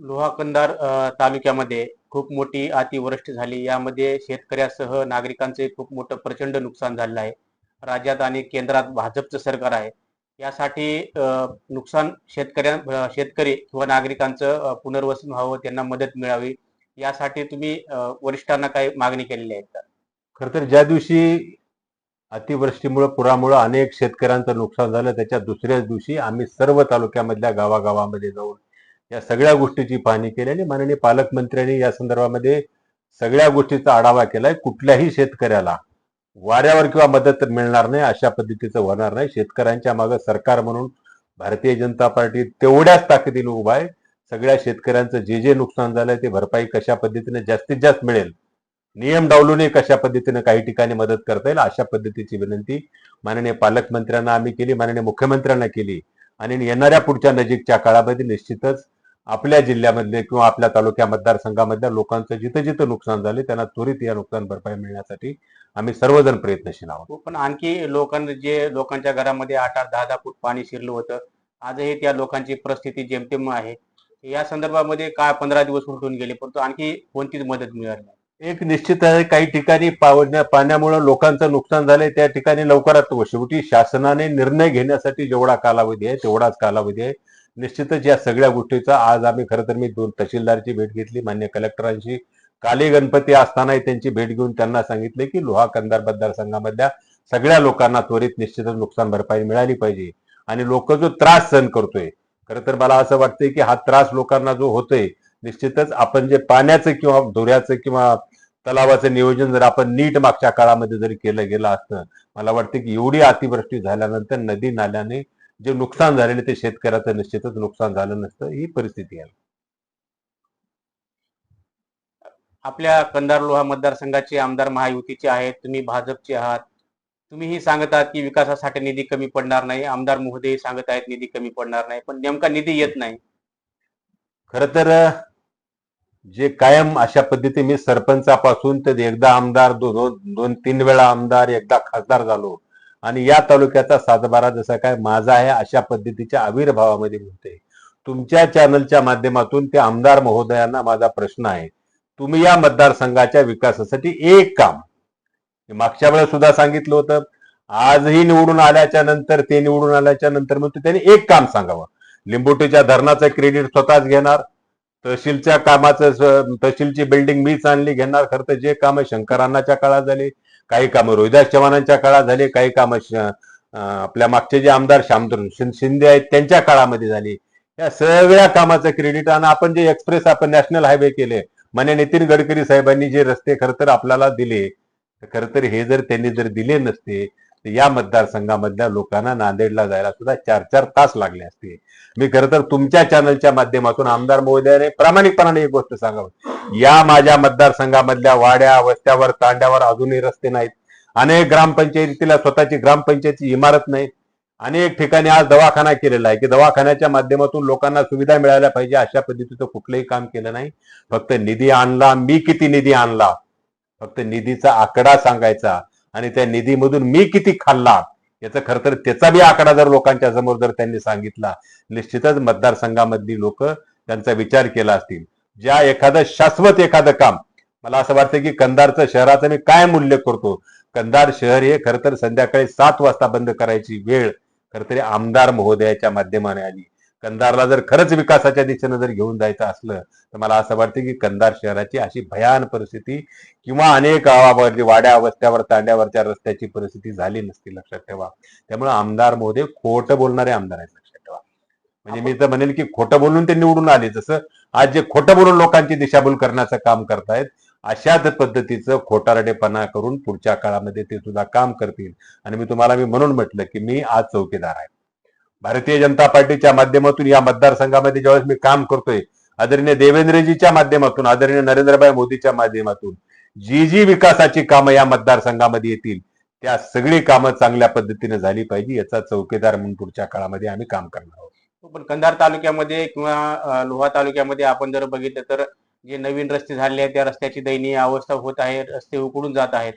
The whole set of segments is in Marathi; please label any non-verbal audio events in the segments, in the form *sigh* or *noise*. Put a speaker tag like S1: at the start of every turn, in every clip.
S1: लोहाकंदार तालुक्यामध्ये खूप मोठी अतिवृष्टी झाली. यामध्ये शेतकऱ्यासह नागरिकांचे खूप मोठं प्रचंड नुकसान झालेलं आहे. राज्यात आणि केंद्रात भाजपचं सरकार आहे. यासाठी नुकसान शेतकऱ्या शेतकरी किंवा नागरिकांचं पुनर्वसन व्हावं त्यांना मदत मिळावी यासाठी तुम्ही वरिष्ठांना काही मागणी केलेली आहे का?
S2: खर तर ज्या दिवशी अतिवृष्टीमुळे पुरामुळे अनेक शेतकऱ्यांचं नुकसान झालं त्याच्या दुसऱ्याच दिवशी आम्ही सर्व तालुक्यामधल्या गावागावामध्ये जाऊन या सगळ्या गोष्टीची पाहणी केली आणि माननीय पालकमंत्र्यांनी या संदर्भामध्ये सगळ्या गोष्टीचा आढावा केलाय. कुठल्याही शेतकऱ्याला वाऱ्यावर किंवा मदत मिळणार नाही अशा पद्धतीचं होणार नाही. शेतकऱ्यांच्या मागे सरकार म्हणून भारतीय जनता पार्टी तेवढ्याच ताकदीने उभा आहे. सगळ्या शेतकऱ्यांचं जे जे नुकसान झालंय ते भरपाई कशा पद्धतीने जास्तीत जास्त मिळेल नियम डावलूनही कशा पद्धतीने काही ठिकाणी मदत करता येईल अशा पद्धतीची विनंती माननीय पालकमंत्र्यांना आम्ही केली माननीय मुख्यमंत्र्यांना केली. आणि येणाऱ्या पुढच्या नजीकच्या काळामध्ये निश्चितच आपल्या जिल्ह्यामधले किंवा आपल्या तालुक्या मतदारसंघामधल्या लोकांचं जिथं जिथं नुकसान झाले त्यांना त्वरित या नुकसान भरपाई मिळण्यासाठी आम्ही सर्वजण प्रयत्नशील आहोत.
S1: हो, पण आणखी लोकांना जे लोकांच्या घरामध्ये आठ आठ दहा दहा फूट पाणी शिरलं होतं आजही त्या लोकांची परिस्थिती जेमतेम आहे. या संदर्भामध्ये काय पंधरा दिवस उलटून गेले परंतु आणखी कोणतीच मदत मिळाली नाही.
S2: एक निश्चित आहे काही ठिकाणी पावण्या पाण्यामुळे लोकांचं नुकसान झालंय त्या ठिकाणी लवकरात शेवटी शासनाने निर्णय घेण्यासाठी जेवढा कालावधी आहे तेवढाच कालावधी आहे. निश्चितच या सगळ्या गोष्टीचा आज आम्ही खरं तर मी दोन तहसीलदारची भेट घेतली मान्य कलेक्टरांशी. काली गणपती असतानाही त्यांची भेट घेऊन त्यांना सांगितले की लोहा कंदार मतदारसंघामधल्या सगळ्या लोकांना त्वरित निश्चितच नुकसान भरपाई मिळाली पाहिजे आणि लोक जो त्रास सहन करतोय खरं तर मला असं वाटतंय की हा त्रास लोकांना जो होतोय निश्चितच आपण जे पाण्याचं किंवा धुऱ्याचं किंवा तलावाचं नियोजन जर आपण नीट मागच्या काळामध्ये जरी केलं गेलं असतं मला वाटतं की एवढी अतिवृष्टी झाल्यानंतर नदी नाल्याने जे नुकसान झालेले ते शेतकऱ्याचं निश्चितच नुकसान झालं नसतं ही परिस्थिती आहे.
S1: आपल्या कंधार लोहा मतदारसंघाचे आमदार महायुतीचे आहेत तुम्ही भाजपचे आहात. तुम्हीही सांगत आहात की विकासासाठी निधी कमी पडणार नाही आमदार मोहदेही सांगत आहेत निधी कमी पडणार नाही पण नेमका निधी येत नाही.
S2: खर तर जे कायम अशा पद्धती मी सरपंचापासून तर एकदा आमदार दो- दोन दोन तीन वेळा आमदार एकदा खासदार झालो. आणि या तालुक्याचा सातबारा जसा काय माझा आहे अशा पद्धतीच्या आविर्भावामध्ये म्हणते तुमच्या चॅनलच्या माध्यमातून त्या आमदार महोदयांना माझा प्रश्न आहे. तुम्ही या मतदारसंघाच्या विकासासाठी एक काम मागच्या वेळेस सुद्धा सांगितलं होतं. आजही निवडून आल्याच्यानंतर ते निवडून आल्याच्यानंतर मग त्यांनी एक काम सांगावं. लिंबोटीच्या धरणाचं क्रेडिट स्वतःच घेणार तहसीलच्या कामाचं तहसीलची बिल्डिंग मीच आणली घेणार खरं तर जे काम शंकरांनाच्या काळात झाली काही कामं रोहिदास चव्हाणांच्या काळात झाले काही कामं आपल्या मागचे जे आमदार श्यामधर शिंदे आहेत त्यांच्या काळामध्ये झाली. या सगळ्या कामाचं क्रेडिट आणि आपण जे एक्सप्रेस आपण नॅशनल हायवे केले मान्य नितीन गडकरी साहेबांनी जे रस्ते खरं तर आपल्याला दिले खर खरं तर हे जर त्यांनी जर दिले नसते या मतदारसंघामधल्या लोकांना नांदेडला जायला सुद्धा चार चार तास लागले असते मी खरं तर तुमच्या चॅनलच्या माध्यमातून आमदार महोदयाने प्रामाणिकपणाने एक गोष्ट सांगावी. या माझ्या मतदारसंघामधल्या वाड्या वस्त्यावर तांड्यावर अजूनही रस्ते नाहीत. अनेक ग्रामपंचायतीला स्वतःची ग्रामपंचायतीची इमारत नाही. अनेक ठिकाणी आज दवाखाना केलेला आहे की दवाखान्याच्या माध्यमातून लोकांना सुविधा मिळायला पाहिजे अशा पद्धतीचं कुठलंही काम केलं नाही. फक्त निधी आणला मी किती निधी आणला? फक्त निधीचा आकडा सांगायचा. आणि त्या निधीमधून मी किती खाल्ला याचं खरं तर त्याचा बी आकडा जर लोकांच्या समोर जर त्यांनी सांगितला निश्चितच मतदारसंघामधली लोक त्यांचा विचार केला असतील. ज्या एखादं शाश्वत एखादं काम मला असं वाटतं की कंधारचं शहराचं मी काय मूल्य करतो? कंधार शहर हे खरं तर संध्याकाळी सात वाजता बंद करायची वेळ खरं तरी आमदार महोदयाच्या माध्यमाने आली. कंधारला जर खरंच विकासाच्या दिशेनं जर घेऊन जायचं असलं तर मला असं वाटतं की कंधार शहराची अशी भयान परिस्थिती किंवा अनेक गावावरची वाड्या वस्त्यावर तांड्यावरच्या रस्त्याची परिस्थिती झाली नसती लक्षात ठेवा. त्यामुळे आमदार महोदय खोटं बोलणारे आमदार आहेत लक्षात ठेवा. म्हणजे मी तर म्हणेल की खोटं बोलून ते निवडून आले. जसं आज जे खोटं बोलून लोकांची दिशाभूल करण्याचं काम करतायत अशाच पद्धतीचं खोटारडेपणा करून पुढच्या काळामध्ये ते सुद्धा काम करतील. आणि मी तुम्हाला मी म्हणून म्हटलं की मी आज चौकीदार आहे. भारतीय जनता पार्टीच्या माध्यमातून या मतदारसंघामध्ये ज्यावेळेस मी काम करतोय आदरणीय देवेंद्रजीच्या माध्यमातून आदरणीय नरेंद्रभाई मोदीच्या माध्यमातून जी जी विकासाची कामं या मतदारसंघामध्ये येतील त्या सगळी कामं चांगल्या पद्धतीने झाली पाहिजे याचा चौकीदार म्हणून पुढच्या काळामध्ये आम्ही काम करणार आहोत.
S1: हो, पण कंधार तालुक्यामध्ये किंवा लोहा तालुक्यामध्ये आपण जर बघितलं तर जे नवीन रस्ते झाले आहेत त्या रस्त्याची दयनीय अवस्था होत आहे रस्ते उकडून जात आहेत.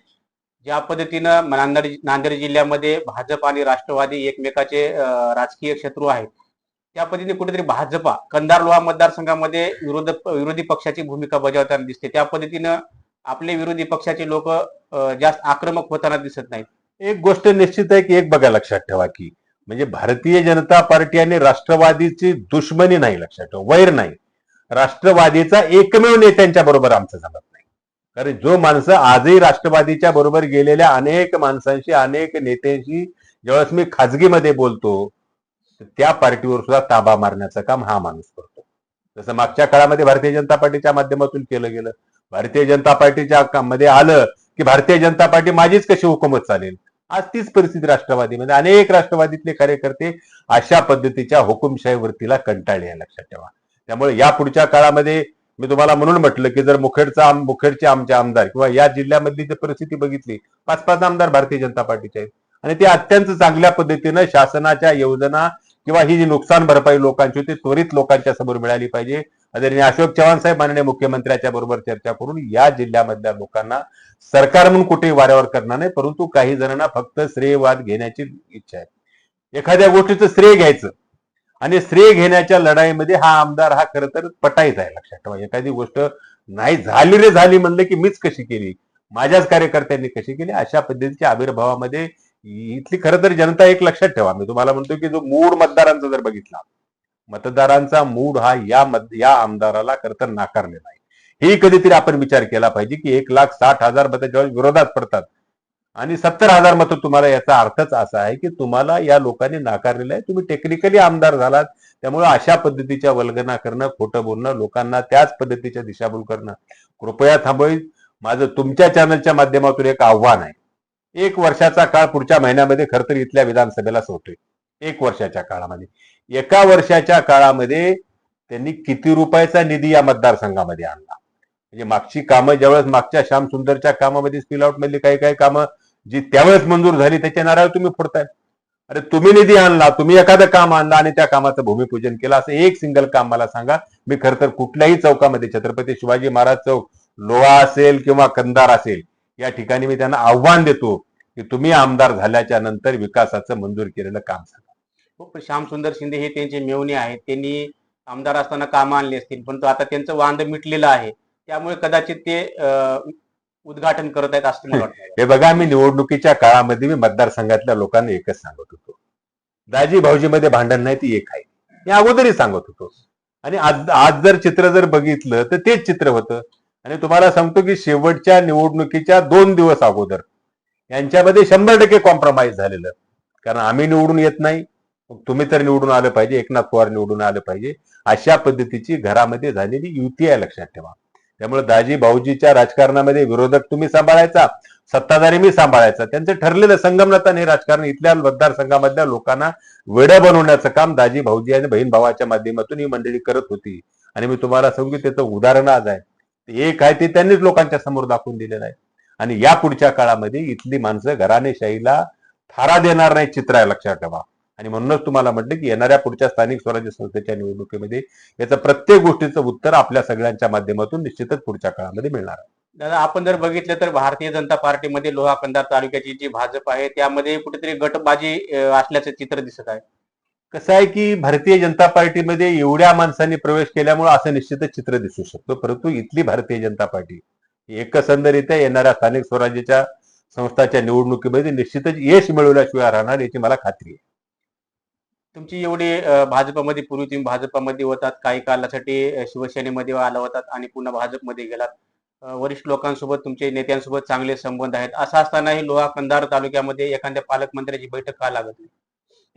S1: ज्या पद्धतीनं नांदेड नांदेड जिल्ह्यामध्ये भाजप आणि राष्ट्रवादी एकमेकाचे राजकीय शत्रू आहेत. त्या पद्धतीने कुठेतरी भाजपा कंधार लोहा मतदारसंघामध्ये विरोध विरोधी पक्षाची भूमिका बजावताना दिसते. त्या पद्धतीनं आपले विरोधी पक्षाचे लोक जास्त आक्रमक होताना दिसत नाहीत.
S2: एक गोष्ट निश्चित आहे की एक बघा लक्षात ठेवा की म्हणजे भारतीय जनता पार्टी आणि राष्ट्रवादीची दुश्मनी नाही लक्षात ठेवा वैर नाही. राष्ट्रवादीचा एकमेव नेत्यांच्या बरोबर आमचं झाला. कारण जो माणसं आजही राष्ट्रवादीच्या बरोबर गेलेल्या अनेक माणसांशी अनेक नेत्यांशी ज्यावेळेस मी खाजगीमध्ये बोलतो त्या पार्टीवर सुद्धा ताबा मारण्याचं काम हा माणूस करतो. जसं मागच्या काळामध्ये भारतीय जनता पार्टीच्या माध्यमातून केलं गेलं. भारतीय जनता पार्टीच्या मध्ये आलं की भारतीय जनता पार्टी माझीच कशी हुकूमत चालेल? आज तीच परिस्थिती राष्ट्रवादीमध्ये. अनेक राष्ट्रवादीतले कार्यकर्ते अशा पद्धतीच्या हुकुमशाही वृत्तीला कंटाळले लक्षात ठेवा. त्यामुळे या पुढच्या काळामध्ये मी तुम्हाला म्हणून म्हटलं की जर मुखेडचा मुखेडचे आमचे आमदार किंवा या जिल्ह्यामधली जर परिस्थिती बघितली पाच पाच आमदार भारतीय जनता पार्टीचे आहेत. आणि ते अत्यंत चांगल्या पद्धतीनं शासनाच्या योजना किंवा ही जी नुकसान भरपाई लोकांची होती त्वरित लोकांच्या समोर मिळाली पाहिजे. आदरणीय अशोक चव्हाण साहेब माननीय मुख्यमंत्र्यांच्या बरोबर चर्चा करून या जिल्ह्यामधल्या लोकांना सरकार म्हणून कुठेही वाऱ्यावर करणार नाही परंतु काही जणांना फक्त श्रेयवाद घेण्याची इच्छा आहे. एखाद्या गोष्टीचं श्रेय घ्यायचं आणि श्रेय घेण्याच्या लढाईमध्ये हा आमदार हा खरं तर पटायचा आहे लक्षात ठेवा. एखादी गोष्ट नाही झाली रे झाली म्हणलं की मीच कशी केली? माझ्याच कार्यकर्त्यांनी कशी केली? अशा पद्धतीच्या आविर्भावामध्ये इथली खरं तर जनता एक लक्षात ठेवा. मी तुम्हाला म्हणतो की जो मूड मतदारांचा जर बघितला मतदारांचा मूड हा या मत या आमदाराला खरं तर नाकारलेला आहे. हे कधीतरी आपण विचार केला पाहिजे की एक लाख साठ हजार मतं विरोधात पडतात आणि सत्तर हजार मतं तुम्हाला याचा अर्थच असा आहे की तुम्हाला या लोकांनी नाकारलेलं आहे. तुम्ही टेक्निकली आमदार झालात. त्यामुळे अशा पद्धतीच्या वल्गना करणं खोटं बोलणं लोकांना त्याच पद्धतीच्या दिशाभूल करणं. कृपया थांबवी माझं तुमच्या चॅनलच्या माध्यमातून एक आव्हान आहे. एक वर्षाचा काळ पुढच्या महिन्यामध्ये खर तर इथल्या विधानसभेला सोडतोय. एक वर्षाच्या काळामध्ये. एका वर्षाच्या काळामध्ये त्यांनी किती रुपयाचा निधी या मतदारसंघामध्ये आणला? म्हणजे मागची कामं ज्यावेळेस मागच्या श्याम सुंदरच्या कामामध्ये स्पिल आउट मधली काही काही कामं जी त्यावेळेस मंजूर झाली त्याच्या नारळ तुम्ही फोडताय. अरे तुम्ही निधी आणला तुम्ही एखादं काम आणलं आणि त्या कामाचं भूमिपूजन केलं असं एक सिंगल काम मला सांगा. मी खर तर कुठल्याही चौकामध्ये छत्रपती शिवाजी महाराज चौक लोहा असेल किंवा कंदार असेल या ठिकाणी मी त्यांना आव्हान देतो की तुम्ही आमदार झाल्याच्यानंतर विकासाचं मंजूर केलेलं काम सांगा.
S1: श्यामसुंदर श्याम सुंदर शिंदे हे त्यांचे मेवणे आहेत. त्यांनी आमदार असताना कामं आणले असतील पण आता त्यांचं वांद मिटलेलं आहे. त्यामुळे कदाचित ते अं, उद्घाटन करत आहेत असं *laughs* वाटतं.
S2: हे बघा मी निवडणुकीच्या काळामध्ये मी मतदारसंघातल्या लोकांना एकच सांगत होतो. दाजी भाऊजीमध्ये भांडण नाही ती एक आहे. मी अगोदरही सांगत होतो. आणि आज आज जर चित्र जर बघितलं तर तेच चित्र होतं. आणि तुम्हाला सांगतो की शेवटच्या निवडणुकीच्या दोन दिवस अगोदर यांच्यामध्ये शंभर टक्के कॉम्प्रोमाइज झालेलं. कारण आम्ही निवडून येत नाही. तुम्ही तर निवडून आलं पाहिजे. एकनाथ पवार निवडून आलं पाहिजे. अशा पद्धतीची घरामध्ये झालेली युती आहे लक्षात ठेवा. त्यामुळे दाजी भाऊजीच्या राजकारणामध्ये विरोधक तुम्ही सांभाळायचा सत्ताधारी मी सांभाळायचा. त्यांचं ठरलेलं संगमनता हे राजकारण इथल्या मतदारसंघामधल्या लोकांना वेडं बनवण्याचं काम दाजी भाऊजी आणि बहीण भावाच्या माध्यमातून ही मंडळी करत होती. आणि मी तुम्हाला सांगू की त्याचं उदाहरण आज आहे. एक आहे ते त्यांनीच लोकांच्या समोर दाखवून दिलेलं आहे. आणि या पुढच्या काळामध्ये इथली माणसं घराणेशाहीला थारा देणार नाही चित्र आहे लक्षात ठेवा. आणि म्हणूनच तुम्हाला म्हटलं की येणाऱ्या पुढच्या स्थानिक स्वराज्य संस्थेच्या निवडणुकीमध्ये याचं प्रत्येक गोष्टीचं उत्तर आपल्या सगळ्यांच्या माध्यमातून निश्चितच पुढच्या काळामध्ये मिळणार आहे.
S1: दादा आपण जर बघितलं तर भारतीय जनता पार्टीमध्ये लोहा कंधार तालुक्याची जी भाजप आहे त्यामध्ये कुठेतरी गटबाजी असल्याचं चित्र दिसत आहे.
S2: कसं आहे की भारतीय जनता पार्टीमध्ये एवढ्या माणसांनी प्रवेश केल्यामुळे असं निश्चितच चित्र दिसू शकतो. परंतु इथली भारतीय जनता पार्टी एकंदरीत्या येणाऱ्या स्थानिक स्वराज्याच्या संस्थाच्या निवडणुकीमध्ये निश्चितच यश मिळवल्याशिवाय राहणार याची मला खात्री आहे.
S1: तुमची एवढी भाजपमध्ये पूर्वी तुम्ही भाजपमध्ये होतात काही कालासाठी शिवसेनेमध्ये आला होतात आणि पुन्हा भाजपमध्ये गेलात. वरिष्ठ लोकांसोबत तुमचे नेत्यांसोबत चांगले संबंध आहेत. असं असतानाही लोहा कंधार तालुक्यामध्ये एखाद्या पालकमंत्र्याची बैठक का लागत नाही?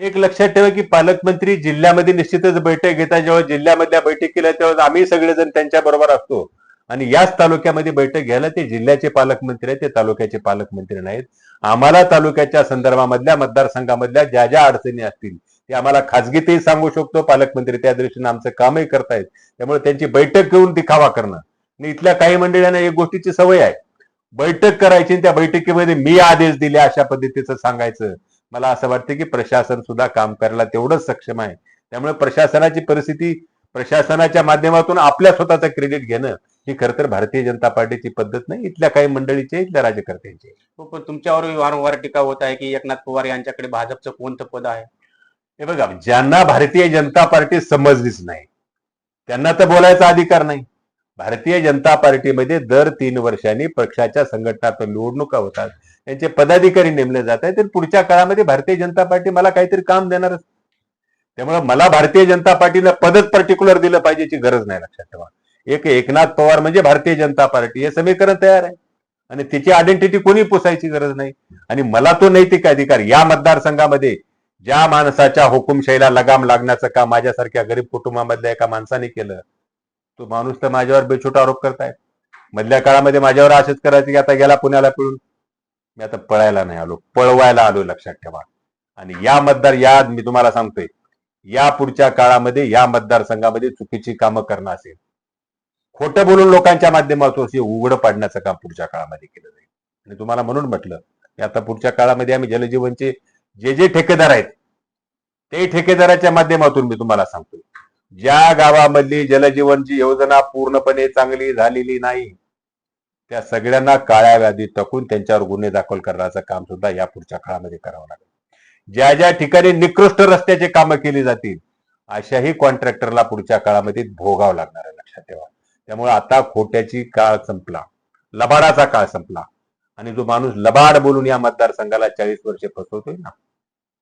S2: एक लक्षात ठेवा की पालकमंत्री जिल्ह्यामध्ये निश्चितच बैठक घेतात. जेव्हा जिल्ह्यामधल्या केल्या तेव्हा आम्ही सगळेजण त्यांच्या बरोबर असतो. आणि याच तालुक्यामध्ये बैठक घ्यायला ते जिल्ह्याचे पालकमंत्री आहेत ते तालुक्याचे पालकमंत्री नाहीत. आम्हाला तालुक्याच्या संदर्भामधल्या मतदारसंघामधल्या ज्या ज्या अडचणी असतील ते आम्हाला खाजगीतही सांगू शकतो पालकमंत्री त्या दृष्टीने आमचं कामही करतायत. त्यामुळे त्यांची बैठक घेऊन दिखावा करणं. आणि इथल्या काही मंडळींना एक गोष्टीची सवय आहे. बैठक करायची आणि त्या बैठकीमध्ये मी आदेश दिले अशा पद्धतीचं सांगायचं. मला असं वाटतं की प्रशासन सुद्धा काम करायला तेवढंच सक्षम आहे. त्यामुळे प्रशासनाची परिस्थिती प्रशासनाच्या माध्यमातून आपल्या स्वतःचं क्रेडिट घेणं ही खरं तर भारतीय जनता पार्टीची पद्धत नाही इथल्या काही मंडळीचे इथल्या राज्यकर्त्यांची
S1: हो, पण तुमच्यावर वारंवार टीका होत आहे की एकनाथ पवार यांच्याकडे भाजपचं कोणतं पद आहे?
S2: हे बघा ज्यांना भारतीय जनता पार्टी समजलीच नाही त्यांना तर बोलायचा अधिकार नाही. भारतीय जनता पार्टीमध्ये दर तीन वर्षांनी पक्षाच्या संघटनात्मक निवडणुका होतात त्यांचे पदाधिकारी नेमले जात आहेत तर पुढच्या काळामध्ये भारतीय जनता पार्टी मला काहीतरी काम देणारच. त्यामुळे मला भारतीय जनता पार्टीला पदच पर्टिक्युलर दिलं पाहिजेची गरज नाही लक्षात ठेवा. एक एकनाथ पवार म्हणजे भारतीय जनता पार्टी हे समीकरण तयार आहे. आणि तिची आयडेंटिटी कोणी पुसायची गरज नाही. आणि मला तो नैतिक अधिकार या मतदारसंघामध्ये ज्या माणसाच्या हुकुमशाहीला लगाम लागण्याचं काम माझ्यासारख्या गरीब कुटुंबामधल्या एका माणसाने केलं तो माणूस तर माझ्यावर बेछूट आरोप करताय मधल्या काळामध्ये माझ्यावर असेच करायचे की आता गेला पुण्याला पिळून. मी आता पळायला नाही आलो पळवायला आलो लक्षात ठेवा. आणि या मतदार या मी तुम्हाला सांगतोय या पुढच्या काळामध्ये या मतदारसंघामध्ये चुकीची कामं करणं असेल. खोटं बोलून लोकांच्या माध्यमातून असे उघड पाडण्याचं काम पुढच्या काळामध्ये केलं जाईल. आणि तुम्हाला म्हणून म्हटलं की आता पुढच्या काळामध्ये आम्ही जलजीवनचे जे जे ठेकेदार आहेत ते ठेकेदाराच्या माध्यमातून मी तुम्हाला सांगतोय ज्या गावामधली जलजीवनची योजना पूर्णपणे चांगली झालेली नाही त्या सगळ्यांना काळ्या व्याधी टाकून त्यांच्यावर गुन्हे दाखल करण्याचं काम सुद्धा या पुढच्या काळामध्ये करावं लागेल. ज्या ज्या ठिकाणी निकृष्ट रस्त्याचे कामं केली जातील अशाही कॉन्ट्रॅक्टरला पुढच्या काळामध्ये भोगावं लागणार आहे लक्षात ठेवा. त्यामुळे आता खोट्याची काळ संपला लबाडाचा काळ संपला. आणि जो माणूस लबाड बोलून या मतदारसंघाला चाळीस वर्षे फसवतोय ना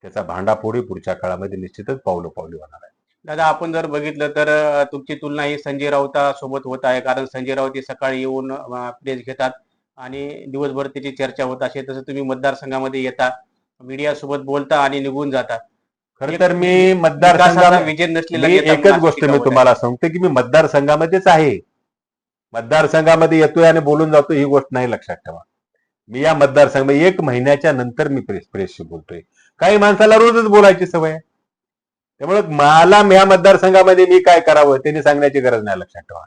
S2: त्याचा भांडाफोडी पुढच्या काळामध्ये निश्चितच पावलं पावली होणार आहे.
S1: दादा आपण जर बघितलं तर तुमची तुलना ही संजय राऊता सोबत होत आहे कारण संजय राऊत हे सकाळी येऊन प्लेस घेतात आणि दिवसभर त्याची चर्चा होत असे तसं तुम्ही मतदारसंघामध्ये येता मीडिया सोबत बोलता आणि निघून जाता.
S2: खर तर मी मतदारसंघामध्ये
S1: विजय नसलेला
S2: एकच गोष्ट मी. तुम्हाला सांगतो की मी मतदारसंघामध्येच आहे. मतदारसंघामध्ये येतोय आणि बोलून जातोय ही गोष्ट नाही लक्षात ठेवा. मी या मतदारसंघामध्ये एक महिन्याच्या नंतर मी प्रेस प्रेसशी बोलतोय. काही माणसाला रोजच बोलायची सवय. त्यामुळे मला या मतदारसंघामध्ये मी काय करावं त्यांनी सांगण्याची गरज नाही लक्षात ठेवा.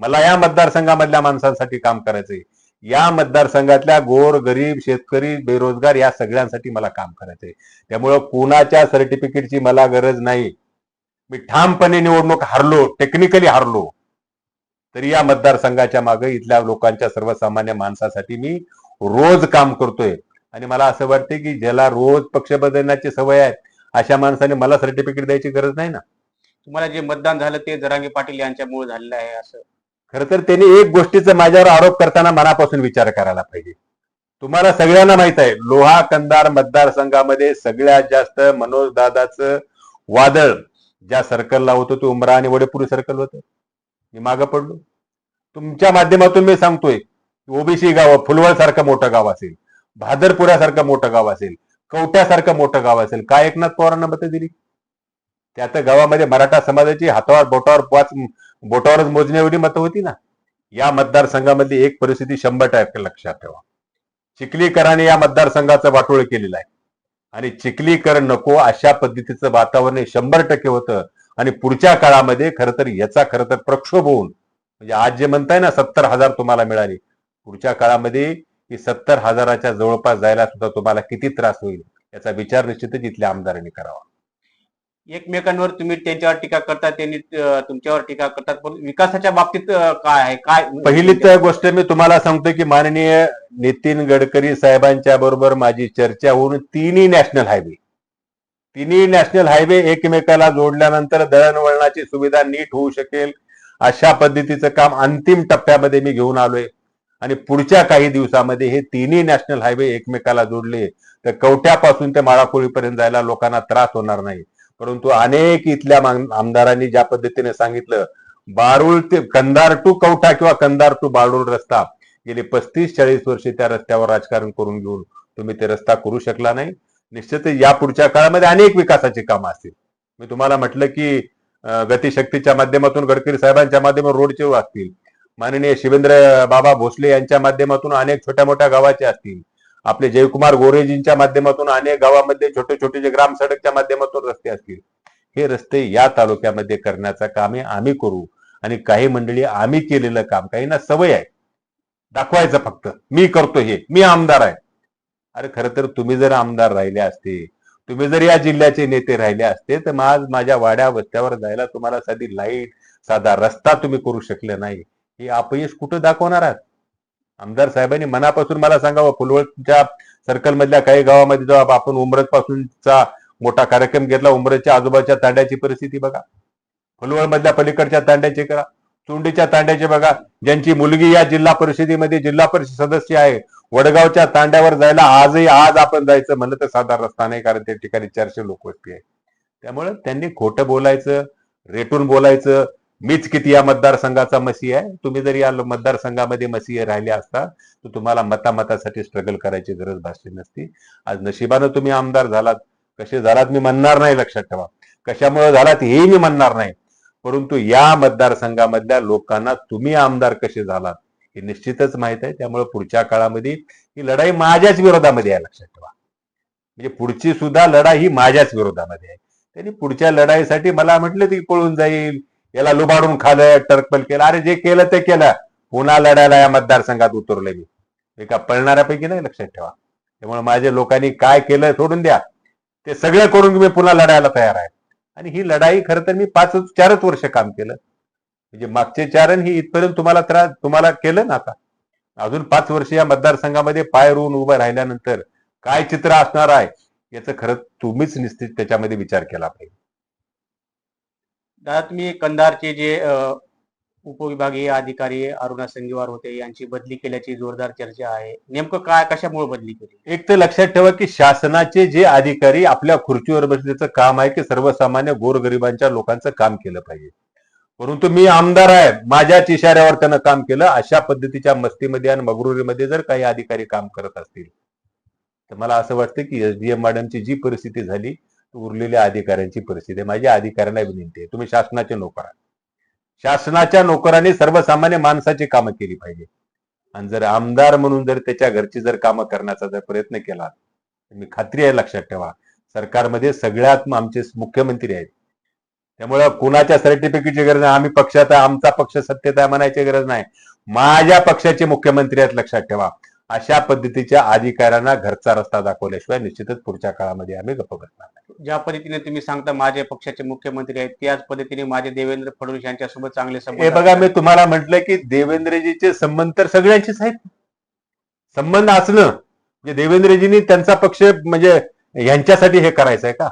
S2: मला या मतदारसंघामधल्या माणसांसाठी काम करायचंय. या मतदारसंघातल्या गोर गरीब शेतकरी बेरोजगार या सगळ्यांसाठी मला काम करायचंय. त्यामुळं कुणाच्या सर्टिफिकेटची मला गरज नाही. मी ठामपणे निवडणूक हारलो टेक्निकली हारलो तरी या मतदारसंघाच्या मागे इथल्या लोकांच्या सर्वसामान्य माणसासाठी मी रोज काम करतोय. आणि मला असं वाटतं की ज्याला रोज पक्ष बदलण्याची सवय आहे अशा माणसाने मला सर्टिफिकेट द्यायची गरज नाही ना.
S1: तुम्हाला जे मतदान झालं ते जरांगे पाटील यांच्यामुळे झालेलं आहे असं.
S2: खरं तर त्यांनी एक गोष्टीचा माझ्यावर आरोप करताना मनापासून विचार करायला पाहिजे. तुम्हाला सगळ्यांना माहीत आहे लोहा कंदार मतदारसंघामध्ये सगळ्यात जास्त मनोज दादाचं वादळ ज्या सर्कलला होतं ते उमरा आणि वडेपुरी सर्कल होतं. मी मागं पडलो. तुमच्या माध्यमातून मी सांगतोय ओबीसी गाव फुलवळ सारखं मोठं गाव असेल. भादरपुऱ्यासारखं मोठं गाव असेल कवट्यासारखं मोठं गाव असेल काय एकनाथ पवारांना मतं दिली? त्यात गावामध्ये मराठा समाजाची हातावर बोटावर पाच बोटावरच मोजण्या एवढी मतं होती ना? या मतदारसंघामध्ये एक परिस्थिती शंभर टक्के लक्षात ठेवा. चिखलीकरांनी या मतदारसंघाचं वाटोळ केलेलं आहे. आणि चिखलीकर नको अशा पद्धतीचं वातावरण हे शंभर टक्के होतं. आणि पुढच्या काळामध्ये खरं तर याचा खर तर प्रक्षोभ होऊन म्हणजे आज जे म्हणताय ना सत्तर हजार तुम्हाला मिळाले. पुढच्या काळामध्ये ही सत्तर हजाराच्या जवळपास जायला सुद्धा तुम्हाला किती त्रास होईल याचा विचार निश्चितच इथल्या आमदारांनी करावा.
S1: एकमेकांवर तुम्ही त्यांच्यावर टीका करता त्यांनी तुमच्यावर टीका करतात पण विकासाच्या बाबतीत काय आहे? काय
S2: पहिली तर गोष्ट मी तुम्हाला सांगतो की माननीय नितीन गडकरी साहेबांच्या बरोबर माझी चर्चा होऊन तिन्ही नॅशनल हायवे तिन्ही नॅशनल हायवे एकमेकाला जोडल्यानंतर दळणवळणाची सुविधा नीट होऊ शकेल अशा पद्धतीचं काम अंतिम टप्प्यामध्ये मी घेऊन आलोय. आणि पुढच्या काही दिवसामध्ये हे तिन्ही नॅशनल हायवे एकमेकाला जोडले तर कवट्यापासून ते माळाकोळीपर्यंत जायला लोकांना त्रास होणार नाही. परंतु अनेक इथल्या आमदारांनी ज्या पद्धतीने सांगितलं बारूळ ते कंदार टू कवठा किंवा कंदार टू बारूळ रस्ता गेले पस्तीस चाळीस वर्षे त्या रस्त्यावर राजकारण करून घेऊन तुम्ही ते रस्ता करू शकला नाही. निश्चितच या पुढच्या काळामध्ये अनेक विकासाची कामं असतील. मी तुम्हाला म्हटलं की गतिशक्तीच्या माध्यमातून गडकरी साहेबांच्या माध्यमातून रोडचे असतील माननीय शिवेंद्र बाबा भोसले यांच्या माध्यमातून अनेक छोट्या मोठ्या गावाचे असतील. आपले जयकुमार गोरेजींच्या माध्यमातून अनेक गावामध्ये छोटे छोटे जे ग्राम सडकच्या माध्यमातून रस्ते असतील. हे रस्ते या तालुक्यामध्ये करण्याचं काम आम्ही करू. आणि काही मंडळी आम्ही केलेलं काम. काहींना सवय आहे. दाखवायचं फक्त. मी करतो हे. मी आमदार आहे. अरे खरं तर तुम्ही जर आमदार राहिले असते तुम्ही जर या जिल्ह्याचे नेते राहिले असते तर आज माझ्या वाड्या वस्त्यावर जायला तुम्हाला साधी लाइट साधा रस्ता तुम्ही करू शकले नाही. हे अपयश कुठं दाखवणार आहात? आमदार साहेबांनी मनापासून मला सांगावं फुलवळच्या सर्कल मधल्या काही गावामध्ये जेव्हा आपण उमरत पासूनचा मोठा कार्यक्रम घेतला उमरेच्या आजोबाच्या तांड्याची परिस्थिती बघा. फुलवळ मधल्या पलीकडच्या तांड्याची करा चुंडीच्या तांड्याचे बघा. ज्यांची मुलगी या जिल्हा परिषदेमध्ये जिल्हा परिषद सदस्य आहे वडगावच्या तांड्यावर जायला आजही आज आपण जायचं म्हणलं तर साधा रस्ता नाही कारण त्या ठिकाणी चारशे लोक वस्ती आहे. त्यामुळे त्यांनी खोटं बोलायचं रेटून बोलायचं मीच किती या मतदारसंघाचा मसी आहे. तुम्ही जर या मतदारसंघामध्ये मसीह राहिले असता तर तुम्हाला मतामतासाठी स्ट्रगल करायची गरज भासली नसती. आज नशिबानं तुम्ही आमदार झालात. कसे झालात मी म्हणणार नाही लक्षात ठेवा. कशामुळे झालात हेही मी म्हणणार नाही. परंतु या मतदारसंघामधल्या लोकांना तुम्ही आमदार कसे झालात हे निश्चितच माहीत आहे. त्यामुळे पुढच्या काळामध्ये ही लढाई माझ्याच विरोधामध्ये आहे लक्षात ठेवा. म्हणजे पुढची सुद्धा लढाई ही माझ्याच विरोधामध्ये आहे. त्यांनी पुढच्या लढाईसाठी मला म्हटलं ती पळून जाईल. याला लुबाडून खालं टर्कपल केलं. अरे जे केलं ते केलं. पुन्हा लढायला या मतदारसंघात उतरले मी. एका पळणाऱ्यापैकी नाही लक्षात ठेवा. त्यामुळे माझ्या लोकांनी काय केलं सोडून द्या. ते सगळं करून मी पुन्हा लढायला तयार आहे. आणि ही लढाई खरं तर मी पाच चारच वर्ष काम केलं. म्हणजे मागचे चारण ही इथपर्यंत तुम्हाला त्रास तुम्हाला केलं ना आता. अजून पाच वर्ष या मतदारसंघामध्ये पाय रोवून उभं राहिल्यानंतर काय चित्र असणार आहे याचं खरं तुम्हीच निश्चित त्याच्यामध्ये विचार केला पाहिजे.
S1: दादा तुम्ही कंधारचे जे उपविभागीय अधिकारी अरुणा संगीवार होते यांची बदली केल्याची जोरदार चर्चा आहे. नेमकं काय कशामुळे बदली केली?
S2: एक तर लक्षात ठेवा की शासनाचे जे अधिकारी आपल्या खुर्चीवर बसण्याचं काम आहे की सर्वसामान्य गोरगरिबांच्या लोकांचं काम केलं पाहिजे. परंतु मी आमदार आहे माझ्याच इशाऱ्यावर त्यानं काम केलं अशा पद्धतीच्या मस्तीमध्ये आणि मगरुरीमध्ये जर काही अधिकारी काम करत असतील तर मला असं वाटतं की एसडीएम मॅडमची जी परिस्थिती झाली उरलेल्या अधिकाऱ्यांची परिस्थिती आहे. माझ्या अधिकाऱ्यांना विनंती आहे. तुम्ही शासनाचे नोकर आहात शासनाच्या नोकरांनी सर्वसामान्य माणसाची कामं केली पाहिजे. आणि जर आमदार म्हणून जर त्याच्या घरची जर कामं करण्याचा जर प्रयत्न केला तर मी खात्री आहे लक्षात ठेवा. सरकारमध्ये सगळ्यात आमचे मुख्यमंत्री आहेत. त्यामुळे कुणाच्या सर्टिफिकेटची गरज नाही. आम्ही पक्षात आहे. आमचा पक्ष सत्तेत आहे म्हणायची गरज नाही. माझ्या पक्षाचे मुख्यमंत्री आहेत लक्षात ठेवा. अशा पद्धतीच्या अधिकाऱ्यांना घरचा रस्ता दाखवल्याशिवाय निश्चितच पुढच्या काळामध्ये आम्ही गप्प बसणार नाही.
S1: ज्या पद्धतीने तुम्ही सांगता माझ्या पक्षाचे मुख्यमंत्री आहेत त्याच पद्धतीने माझे देवेंद्र फडणवीस यांच्यासोबत चांगले
S2: हे
S1: संबंध
S2: बघा मी तुम्हाला म्हटलं की देवेंद्रजीचे संबंध तर सगळ्यांचेच आहेत. संबंध असणं म्हणजे देवेंद्रजींनी त्यांचा पक्ष म्हणजे यांच्यासाठी हे करायचं आहे का?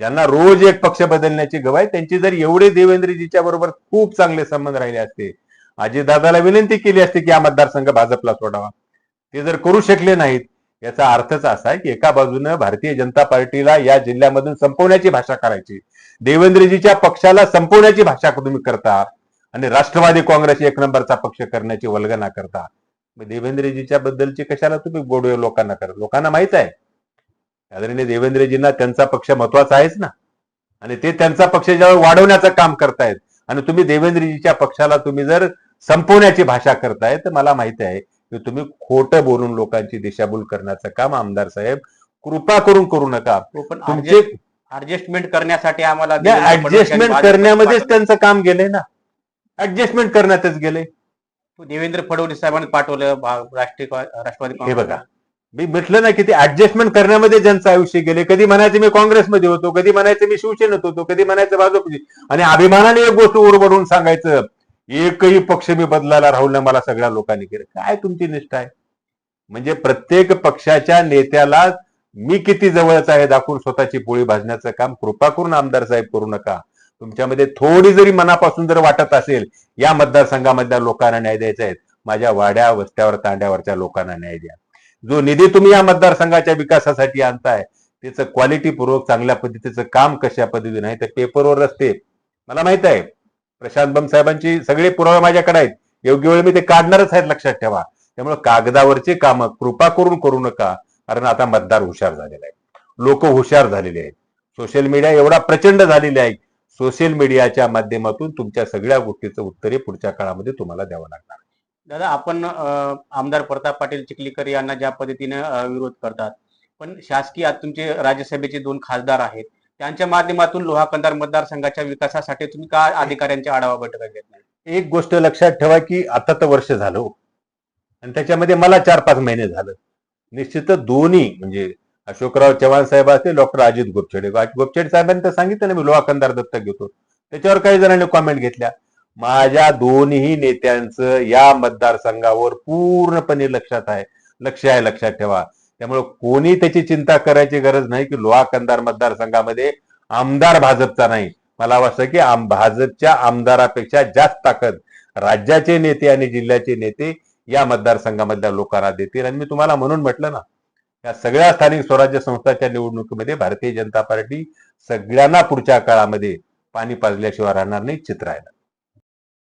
S2: ज्यांना रोज एक पक्ष बदलण्याची गवाय त्यांची जर एवढे देवेंद्रजीच्या बरोबर खूप चांगले संबंध राहिले असते अजितदादाला विनंती केली असती की हा मतदारसंघ भाजपला सोडावा. ते जर करू शकले नाहीत याचा अर्थच असा आहे की एका बाजूनं भारतीय जनता पार्टीला या जिल्ह्यामधून संपवण्याची भाषा करायची. देवेंद्रजीच्या पक्षाला संपवण्याची भाषा तुम्ही करता आणि राष्ट्रवादी काँग्रेस एक नंबरचा पक्ष करण्याची वल्गना करता. देवेंद्रजीच्या बद्दलची कशाला तुम्ही गोडवे लोकांना करत? लोकांना माहीत आहे. आदरणीय देवेंद्रजींना त्यांचा पक्ष महत्त्वाचा आहेच ना. आणि ते त्यांचा पक्ष ज्यावर वाढवण्याचं काम करतायत आणि तुम्ही देवेंद्रजीच्या पक्षाला तुम्ही जर संपवण्याची भाषा करताय तर मला माहिती आहे की तुम्ही खोटं बोलून लोकांची दिशाभूल करण्याचं काम आमदार साहेब कृपा करून करू नका.
S1: हो, पण
S2: तुमचे
S1: ऍडजस्टमेंट करण्यासाठी आम्हाला
S2: ऍडजस्टमेंट करण्यामध्येच. त्यांचं काम गेलंय ना. ऍडजस्टमेंट करण्यातच गेले
S1: देवेंद्र फडणवीस साहेबांनी पाठवलं राष्ट्रीय राष्ट्रवादी
S2: हे बघा. मी म्हटलं ना की ते ऍडजस्टमेंट करण्यामध्ये ज्यांचं आयुष्य गेले कधी म्हणायचं मी काँग्रेसमध्ये होतो कधी म्हणायचं मी शिवसेनेत होतो कधी म्हणायचं भाजपची आणि अभिमानाने एक गोष्ट उरबडून सांगायचं एकही पक्ष मी बदलायला राहुल मला सगळ्या लोकांनी केलं. काय तुमची निष्ठा आहे? म्हणजे प्रत्येक पक्षाच्या नेत्याला मी किती जवळच आहे दाखवून स्वतःची पोळी भाजण्याचं काम कृपा करून आमदार साहेब करू नका. तुमच्यामध्ये थोडी जरी मनापासून जर वाटत असेल या मतदारसंघामधल्या लोकांना न्याय द्यायचा आहे माझ्या वाड्या वस्त्यावर तांड्यावरच्या लोकांना न्याय द्या. जो निधी तुम्ही या मतदारसंघाच्या विकासासाठी आणताय त्याचं क्वालिटी पूर्वक चांगल्या पद्धतीचं काम कशा पद्धतीने आहे ते पेपरवर असते मला माहीत आहे. प्रशांत बम साहेबांची सगळे पुरावे माझ्याकडे आहेत. योग्य वेळी मी ते काढणारच आहेत लक्षात ठेवा. त्यामुळे कागदावरची कामं कृपा करून करू नका कारण आता मतदार हुशार झालेले आहे लोक हुशार झालेले आहेत. सोशल मीडिया एवढा प्रचंड झालेला आहे. सोशल मीडियाच्या माध्यमातून तुमच्या सगळ्या गोष्टीचं उत्तर पुढच्या काळामध्ये तुम्हाला द्यावं लागणार.
S1: दादा आपण आमदार प्रताप पाटील चिखलीकर यांना ज्या पद्धतीने विरोध करतात पण शासकीय आज तुमचे राज्यसभेचे दोन खासदार आहेत. त्यांच्या माध्यमातून लोहा कंधार मतदारसंघाच्या विकासासाठी तुम्ही का अधिकाऱ्यांच्या आढावा बैठका घेत नाही?
S2: एक गोष्ट लक्षात ठेवा की आता तर वर्ष झालं हो. आणि त्याच्यामध्ये मला चार पाच महिने झालं. निश्चितच दोन्ही म्हणजे अशोकराव चव्हाण साहेब असतील डॉक्टर अजित गोपछडे. गोपछडे साहेबांनी तर सांगितलं ना मी लोहा कंदार दत्तक घेतो. त्याच्यावर काही जणांनी कॉमेंट घेतल्या. माझ्या दोन्ही नेत्यांचं या मतदारसंघावर पूर्णपणे लक्षात आहे. लक्ष आहे लक्षात ठेवा. त्यामुळे कोणी त्याची चिंता करायची गरज नाही की लोहा कंदार मतदारसंघामध्ये आमदार भाजपचा नाही. मला वाटतं की आम भाजपच्या आमदारापेक्षा जास्त ताकद राज्याचे नेते आणि जिल्ह्याचे नेते या मतदारसंघामधल्या लोकांना देतील. आणि मी तुम्हाला म्हणून म्हटलं ना या सगळ्या स्थानिक स्वराज्य संस्थाच्या निवडणुकीमध्ये भारतीय जनता पार्टी सगळ्यांना पुढच्या काळामध्ये पाणी पाजल्याशिवाय राहणार नाही चित्र आहे